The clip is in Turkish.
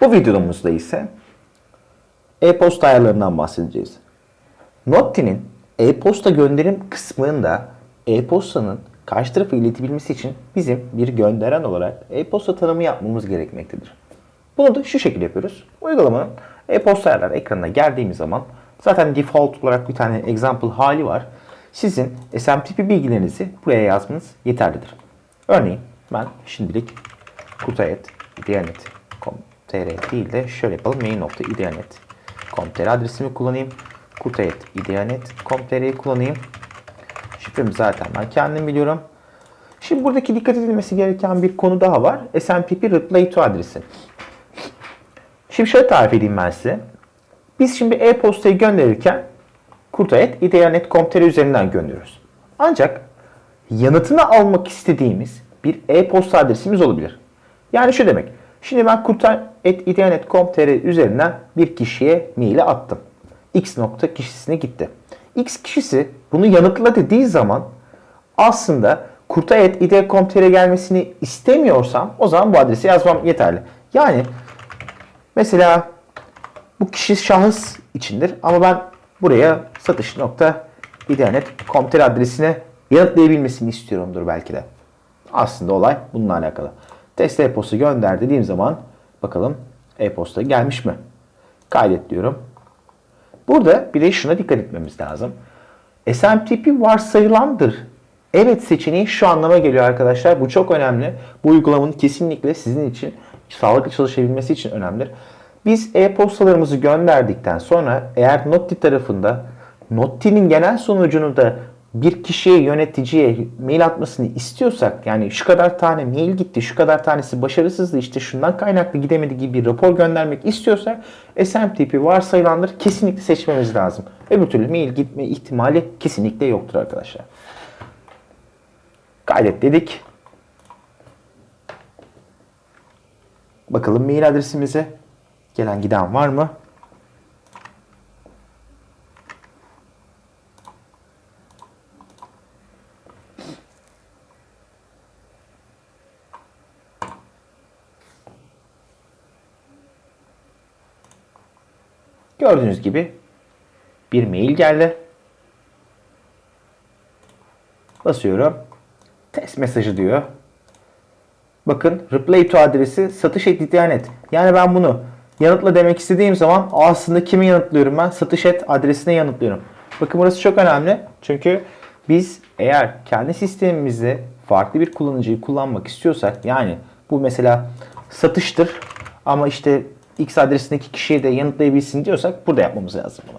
Bu videomuzda ise e-posta ayarlarından bahsedeceğiz. Notti'nin e-posta gönderim kısmında e-postanın karşı tarafa iletebilmesi için bizim bir gönderen olarak e-posta tanımı yapmamız gerekmektedir. Bunu da şu şekilde yapıyoruz. Uygulamanın e-posta ayarlar ekranına geldiğimiz zaman zaten default olarak bir tane example hali var. Sizin SMTP bilgilerinizi buraya yazmanız yeterlidir. Örneğin ben şimdilik kutayet ideanet.com.tr değil de şöyle yapalım main.ideanet.com.tr adresimi kullanayım. Kutayet ideanet.com.tr'yi kullanayım. Şifremi zaten ben kendim biliyorum. Şimdi buradaki dikkat edilmesi gereken bir konu daha var. SMTP reply to adresi. Şimdi şöyle tarif edeyim ben size. Biz şimdi e-postayı gönderirken kurtayet.ideanet.com.tr üzerinden gönderiyoruz. Ancak yanıtını almak istediğimiz bir e-posta adresimiz olabilir. Yani şu demek. Şimdi ben kurtayet.ideanet.com.tr üzerinden bir kişiye maili attım. X nokta kişisine gitti. X kişisi bunu yanıtla dediği zaman aslında kurtayet.ideanet.com.tr gelmesini istemiyorsam o zaman bu adresi yazmam yeterli. Yani Mesela bu kişi şahıs içindir ama ben buraya satış nokta internet.com.tr adresine yanıtlayabilmesini istiyorumdur belki de. Aslında olay bununla alakalı. Test e-posta gönder dediğim zaman bakalım e-posta gelmiş mi? Kaydet diyorum. Burada bir de şuna dikkat etmemiz lazım. SMTP varsayılandır. Evet seçeneği şu anlama geliyor arkadaşlar. Bu çok önemli. Bu uygulamanın kesinlikle sizin için sağlıklı çalışabilmesi için önemlidir. Biz e-postalarımızı gönderdikten sonra eğer Notti tarafında Notti'nin genel sonucunu da bir kişiye, yöneticiye mail atmasını istiyorsak yani şu kadar tane mail gitti, şu kadar tanesi başarısızdı, işte şundan kaynaklı gidemedi gibi bir rapor göndermek istiyorsak SMTP varsayılandır kesinlikle seçmemiz lazım. Öbür türlü mail gitme ihtimali kesinlikle yoktur arkadaşlar. Kaydet dedik. Bakalım mail adresimize gelen giden var mı? Gördüğünüz gibi bir mail geldi. Basıyorum. Test mesajı diyor. Bakın reply to adresi satış et internet. Yani ben bunu yanıtla demek istediğim zaman aslında kimi yanıtlıyorum ben? Satış et adresine yanıtlıyorum. Bakın burası çok önemli. Çünkü biz eğer kendi sistemimizde farklı bir kullanıcıyı kullanmak istiyorsak yani bu mesela satıştır ama işte X adresindeki kişiye de yanıtlayabilsin diyorsak burada yapmamız lazım bunu.